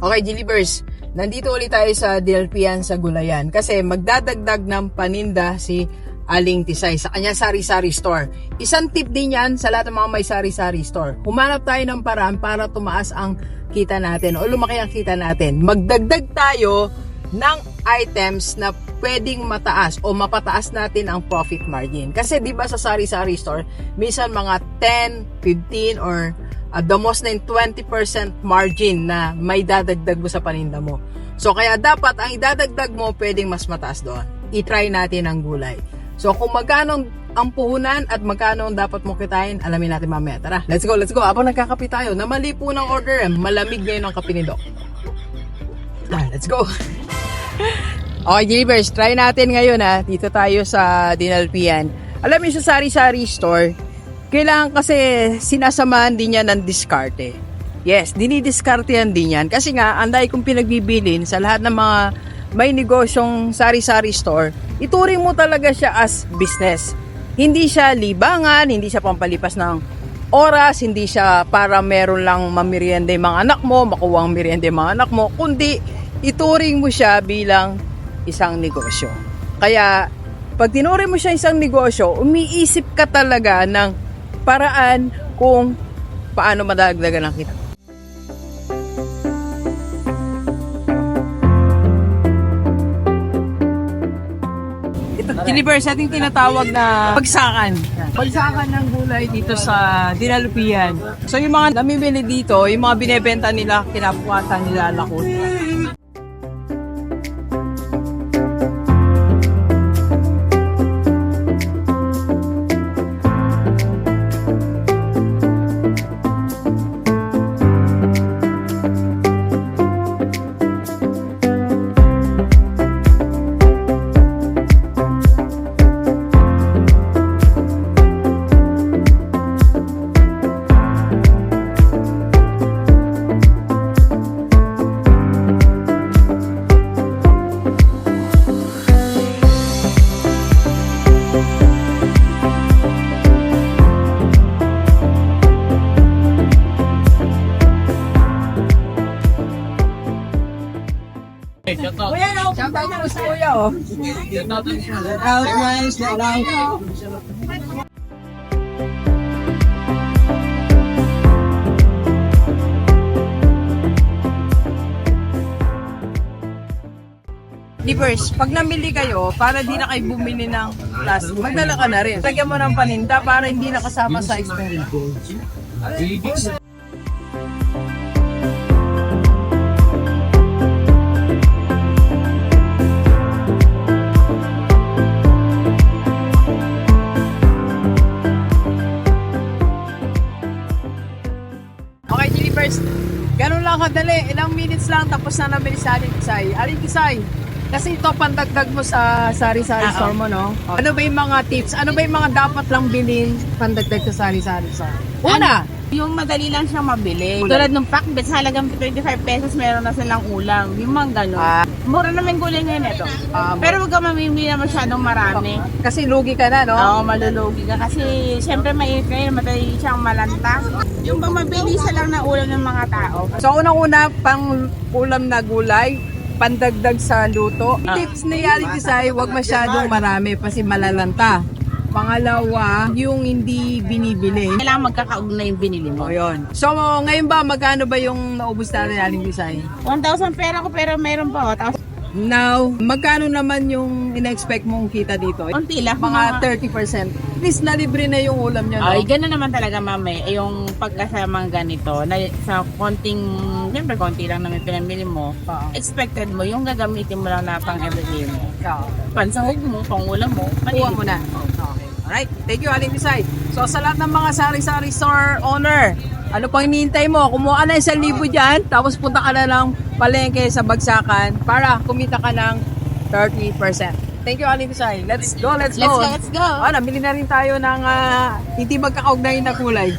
Okay, Gilibers, nandito ulit tayo sa DLPN sa Gulayan kasi magdadagdag ng paninda si Aling Tisay sa kanya sari-sari store. Isang tip din yan sa lahat ng mga may sari-sari store. Humanap tayo ng paraan para tumaas ang kita natin o lumaki ang kita natin. Magdagdag tayo ng items na pwedeng mataas o mapataas natin ang profit margin. Kasi 'di ba sa sari-sari store, minsan mga 10, 15 or at the most na yung 20% margin na may dadagdag mo sa paninda mo. So kaya dapat ang idadagdag mo pwedeng mas mataas doon. I-try natin ang gulay. So kung magkano ang puhunan at magkano ang dapat mo kitain, alamin natin mamaya. Tara, let's go, let's go. Habang nagkakape tayo, namali po ng order, eh. malamig ngayon ang kape ni Doc. Ah, let's go. Okay, Gilbers, try natin ngayon ha. Dito tayo sa Dinalpian. Alam niyo sa sari-sari store, kailangan kasi sinasamahan din yan ng diskarte. Yes, dinidiskartehan din yan. Kasi nga, anday kong pinagbibilin sa lahat ng mga may negosyong sari-sari store, ituring mo talaga siya as business. Hindi siya libangan, hindi siya pampalipas ng oras, hindi siya para meron lang mamirienda yung mga anak mo, makuha ang merienda yung mga anak mo, kundi ituring mo siya bilang isang negosyo. Kaya, pag tinuring mo siya isang negosyo, umiisip ka talaga ng paraan kung paano madagdagan ang kita. Ito, Gilibers, ating tinatawag na pagsakan. Pagsakan ng gulay dito sa Dinalupian. So yung mga namimili dito, yung mga binebenta nila, kinapuatan nila lakot. Kuya? Shout out po sa kuya, oh. Out, guys. Shout out. Divers, pag namili kayo, para di na kayo bumili ng plastic, magdala ka na rin. Lagyan mo ng paninda para hindi nakasama sa expense. Ganun lang kadali. Ilang minutes lang tapos na nabili sa Aling Kisay. Aling Kisay, kasi ito pandagdag mo sa sari-sari Ah, store mo, no? Ano ba yung mga tips? Ano ba yung mga dapat lang bilhin pandagdag sa sari-sari store? Una, Yung madali lang siyang mabili. Tulad ng pakbet, sa halagang 25 pesos, meron na silang ulam. Yung mga gano'n. Ah. Mura naman gulay ngayon ito. Ah, Pero huwag ka mamimili na masyadong marami. kasi lugi ka na, no? Oo, malulugi ka. Kasi syempre mainit ngayon, madali siyang malanta. Yung bang mabilisa lang na ulam ng mga tao. So, unang-una, pang ulam na gulay, pandagdag sa luto. Tips ni Aling Kisay, huwag masyadong marami kasi malalanta. Pangalawa, yung hindi binibili. Kailangan magkakaugnay yung binili O mo. yun. So, ngayon ba, magkano ba yung naubos natin Aling Kisay? 1,000 pera ko pero meron pa. Oh. Now, magkano naman yung ina-expect mong kita dito? konti lang. Mga 30%. At least nalibre na yung ulam nyo, no? Ay, gano'n naman talaga, mami. Eh, Yung pagkasamang ganito, na sa konting, siyempre konti lang naman pinamili mo, Oo. expected mo, yung gagamitin mo lang na pang everyday mo. Ikaw. Pansahog mo, pang ulam mo, Kuha maliit. mo na. Okay. Alright. Thank you, Aling Bisay. So, sa lahat ng mga sari-sari store owner, ano pang hinihintay mo? Kumuha ka na isang libo dyan, tapos punta ka na lang palengke sa bagsakan para kumita ka ng 30%. Thank you, Aling Bisay. Let's go, let's go. Let's go, let's go. Ah, nabili na rin tayo ng ah, hindi magkakaugnay na kulay.